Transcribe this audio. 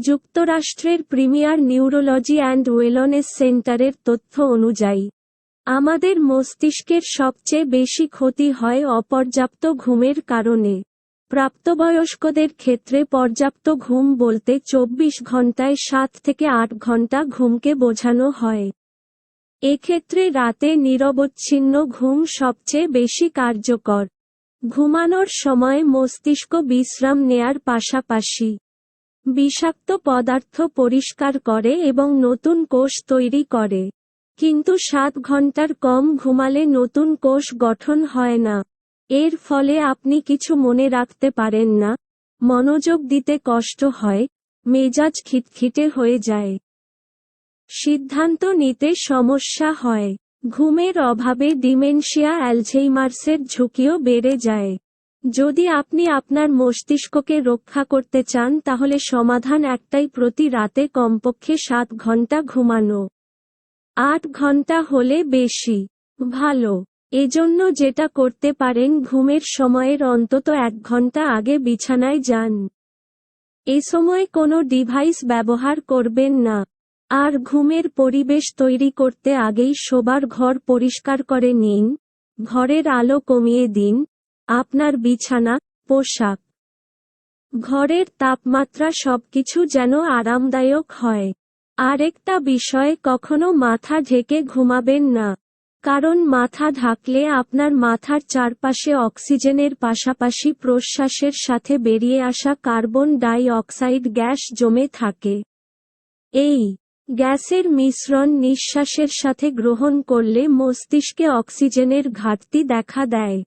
যুক্তরাষ্ট্রের premier neurology and wellness সেন্টারের তথ্য অনুযায়ী, আমাদের মস্তিষ্কের সবচেয়ে বেশি ক্ষতি হয় অপর্যাপ্ত ঘুমের কারণে। প্রাপ্তবয়স্কদের ক্ষেত্রে পর্যাপ্ত ঘুম বলতে চব্বিশ ঘন্টায় সাত থেকে আট ঘণ্টা ঘুমকে বোঝানো হয়। এক্ষেত্রে রাতে নিরবচ্ছিন্ন ঘুম সবচেয়ে বেশি কার্যকর। ঘুমানোর সময় মস্তিষ্ক বিশ্রাম নেয়ার পাশাপাশি বিষাক্ত পদার্থ পরিষ্কার করে এবং নতুন কোষ তৈরি করে। কিন্তু সাত ঘণ্টার কম ঘুমালে নতুন কোষ গঠন হয় না। এর ফলে আপনি কিছু মনে রাখতে পারেন না। মনোযোগ দিতে কষ্ট হয়, মেজাজ খিটখিটে হয়ে যায়। সিদ্ধান্ত নিতে সমস্যা হয়। ঘুমের অভাবে ডিমেনশিয়া, অ্যালঝেইমার্সের ঝুঁকিও বেড়ে যায়। যদি আপনি আপনার মস্তিষ্ককে রক্ষা করতে চান, তাহলে সমাধান একটাই, প্রতি রাতে কমপক্ষে সাত ঘণ্টা ঘুমানো। আট ঘণ্টা হলে বেশি। ভালো। এজন্য যেটা করতে পারেন, ঘুমের সময়ের অন্তত এক ঘণ্টা আগে বিছানায় যান। এ সময় কোনো ডিভাইস ব্যবহার করবেন না। আর ঘুমের পরিবেশ তৈরি করতে আগেই শোবার ঘর পরিষ্কার করে নিন। ঘরের আলো কমিয়ে দিন। আপনার বিছানা, পোশাক। ঘরের তাপমাত্রা সবকিছু যেন আরামদায়ক হয়। আরেকটা বিষয়, কখনো মাথা ঢেকে ঘুমাবেন না। কারণ মাথা ঢাকলে আপনার মাথার চারপাশে অক্সিজেনের পাশাপাশি প্রশ্বাসের সাথে বেরিয়ে আসা কার্বন ডাই অক্সাইড গ্যাস জমে থাকে। এই গ্যাসের মিশ্রণ নিঃশ্বাসের সাথে গ্রহণ করলে মস্তিষ্কে অক্সিজেনের ঘাটতি দেখা দেয়।